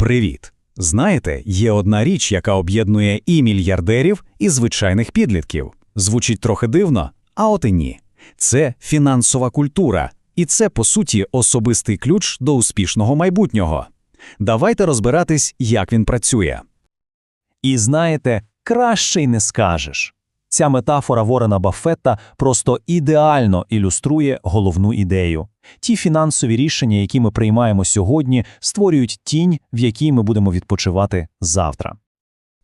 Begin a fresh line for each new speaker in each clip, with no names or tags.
Привіт! Знаєте, є одна річ, яка об'єднує і мільярдерів, і звичайних підлітків. Звучить трохи дивно, а от і ні. Це фінансова культура, і це, по суті, особистий ключ до успішного майбутнього. Давайте розбиратись, як він працює.
І знаєте, краще й не скажеш. Ця метафора Ворена Баффетта просто ідеально ілюструє головну ідею. Ті фінансові рішення, які ми приймаємо сьогодні, створюють тінь, в якій ми будемо відпочивати завтра.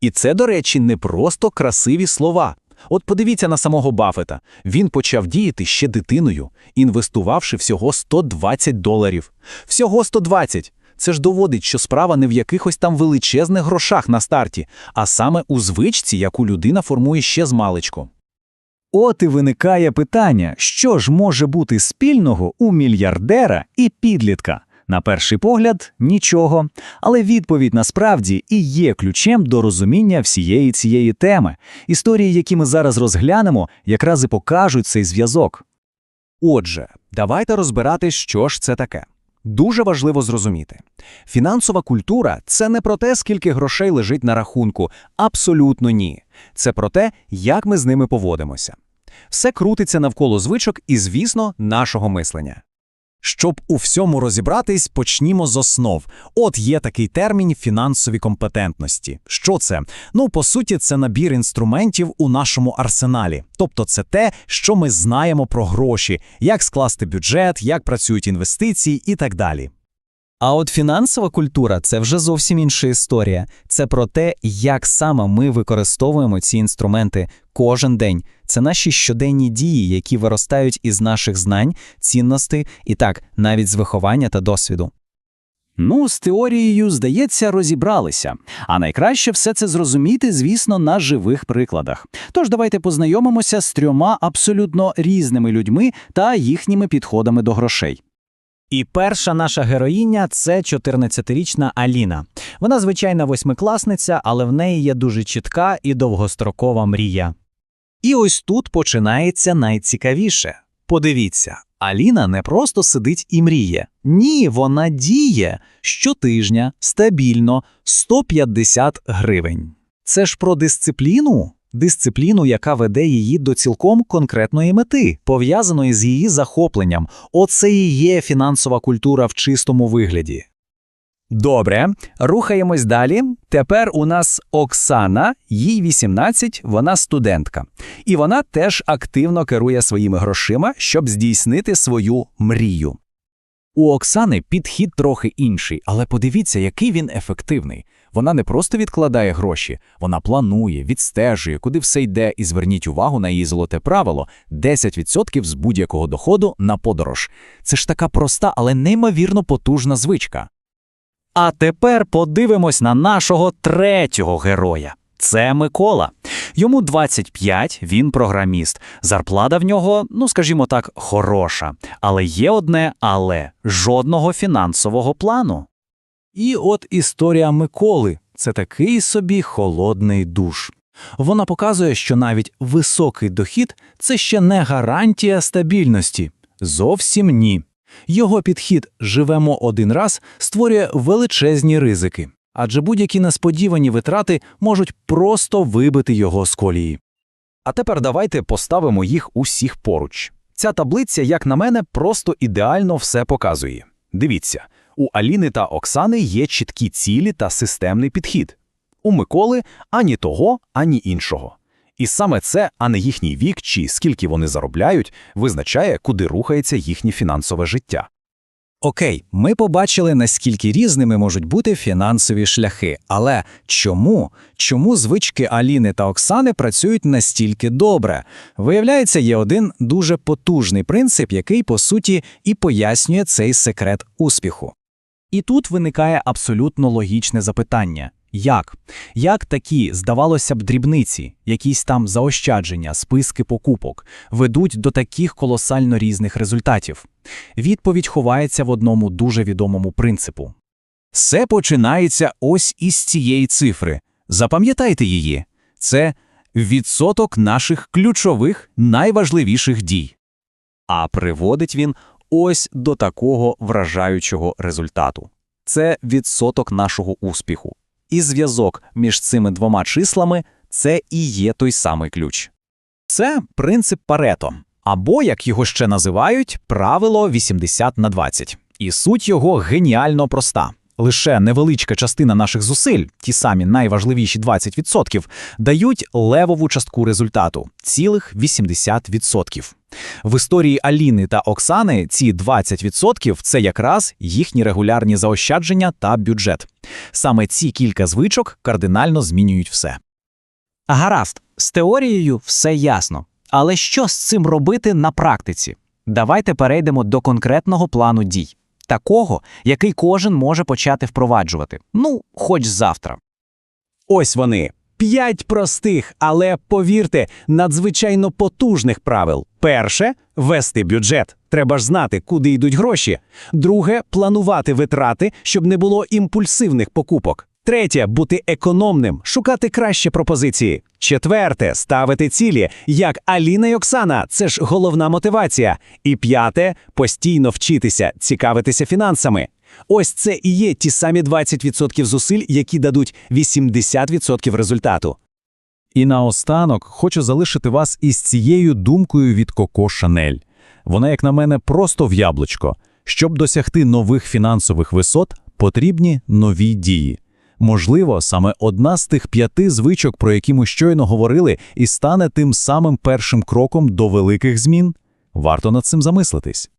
І це, до речі, не просто красиві слова. От подивіться на самого Баффета. Він почав діяти ще дитиною, інвестувавши всього 120 доларів. Всього 120! Це ж доводить, що справа не в якихось там величезних грошах на старті, а саме у звичці, яку людина формує ще з маличку. От і виникає питання, що ж може бути спільного у мільярдера і підлітка? На перший погляд, нічого, але відповідь насправді і є ключем до розуміння всієї цієї теми. Історії, які ми зараз розглянемо, якраз і покажуть цей зв'язок. Отже, давайте розбирати, що ж це таке. Дуже важливо зрозуміти. Фінансова культура це не про те, скільки грошей лежить на рахунку. Абсолютно ні. Це про те, як ми з ними поводимося. Все крутиться навколо звичок і, звісно, нашого мислення. Щоб у всьому розібратись, почнімо з основ. От є такий термін фінансові компетентності. Що це? Ну, по суті, це набір інструментів у нашому арсеналі. Тобто це те, що ми знаємо про гроші, як скласти бюджет, як працюють інвестиції і так далі.
А от фінансова культура це вже зовсім інша історія. Це про те, як саме ми використовуємо ці інструменти кожен день. Це наші щоденні дії, які виростають із наших знань, цінностей і так, навіть з виховання та досвіду.
Ну, з теорією, здається, розібралися. А найкраще все це зрозуміти, звісно, на живих прикладах. Тож давайте познайомимося з трьома абсолютно різними людьми та їхніми підходами до грошей.
І перша наша героїня це 14-річна Аліна. Вона звичайна восьмикласниця, але в неї є дуже чітка і довгострокова мрія. І ось тут починається найцікавіше. Подивіться, Аліна не просто сидить і мріє. Ні, вона діє щотижня, стабільно 150 гривень. Це ж про дисципліну? Дисципліну, яка веде її до цілком конкретної мети, пов'язаної з її захопленням. Оце і є фінансова культура в чистому вигляді. Добре, рухаємось далі. Тепер у нас Оксана, їй 18, вона студентка. І вона теж активно керує своїми грошима, щоб здійснити свою мрію. У Оксани підхід трохи інший, але подивіться, який він ефективний. Вона не просто відкладає гроші, вона планує, відстежує, куди все йде, і зверніть увагу на її золоте правило: 10% з будь-якого доходу на подорож. Це ж така проста, але неймовірно потужна звичка. А тепер подивимось на нашого третього героя. Це Микола. Йому 25, він програміст. Зарплата в нього, ну скажімо так, хороша. Але є одне але жодного фінансового плану. І от історія Миколи це такий собі холодний душ. Вона показує, що навіть високий дохід це ще не гарантія стабільності. Зовсім ні. Його підхід живемо один раз створює величезні ризики, адже будь-які несподівані витрати можуть просто вибити його з колії. А тепер давайте поставимо їх усіх поруч. Ця таблиця, як на мене, просто ідеально все показує. Дивіться, у Аліни та Оксани є чіткі цілі та системний підхід. У Миколи ані того, ані іншого. І саме це, а не їхній вік чи скільки вони заробляють, визначає, куди рухається їхнє фінансове життя. Окей, ми побачили, наскільки різними можуть бути фінансові шляхи, але чому? Чому звички Аліни та Оксани працюють настільки добре? Виявляється, є один дуже потужний принцип, який, по суті, і пояснює цей секрет успіху. І тут виникає абсолютно логічне запитання. Як? Як такі, здавалося б, дрібниці, якісь там заощадження, списки покупок, ведуть до таких колосально різних результатів? Відповідь ховається в одному дуже відомому принципу. Все починається ось із цієї цифри. Запам'ятайте її. Це відсоток наших ключових найважливіших дій. А приводить він ось до такого вражаючого результату.
це відсоток нашого успіху. І зв'язок між цими двома числами це і є той самий ключ. Це принцип Парето, або, як його ще називають, правило 80 на 20. І суть його геніально проста. Лише невеличка частина наших зусиль, ті самі найважливіші 20%, дають левову частку результату цілих 80%. В історії Аліни та Оксани ці 20% – це якраз їхні регулярні заощадження та бюджет. Саме ці кілька звичок кардинально змінюють все.
Гаразд, з теорією все ясно. Але що з цим робити на практиці? Давайте перейдемо до конкретного плану дій. Такого, який кожен може почати впроваджувати. Ну, хоч завтра.
Ось вони. П'ять простих, але, повірте, надзвичайно потужних правил. Перше – вести бюджет. Треба ж знати, куди йдуть гроші. Друге – планувати витрати, щоб не було імпульсивних покупок. Третє – бути економним, шукати кращі пропозиції. Четверте – ставити цілі, як Аліна й Оксана. Це ж головна мотивація. І п'яте – постійно вчитися, цікавитися фінансами. Ось це і є ті самі 20% зусиль, які дадуть 80% результату.
І наостанок хочу залишити вас із цією думкою від Коко Шанель. Вона, як на мене, просто в яблучко. Щоб досягти нових фінансових висот, потрібні нові дії. Можливо, саме одна з тих п'яти звичок, про які ми щойно говорили, і стане тим самим першим кроком до великих змін. Варто над цим замислитись.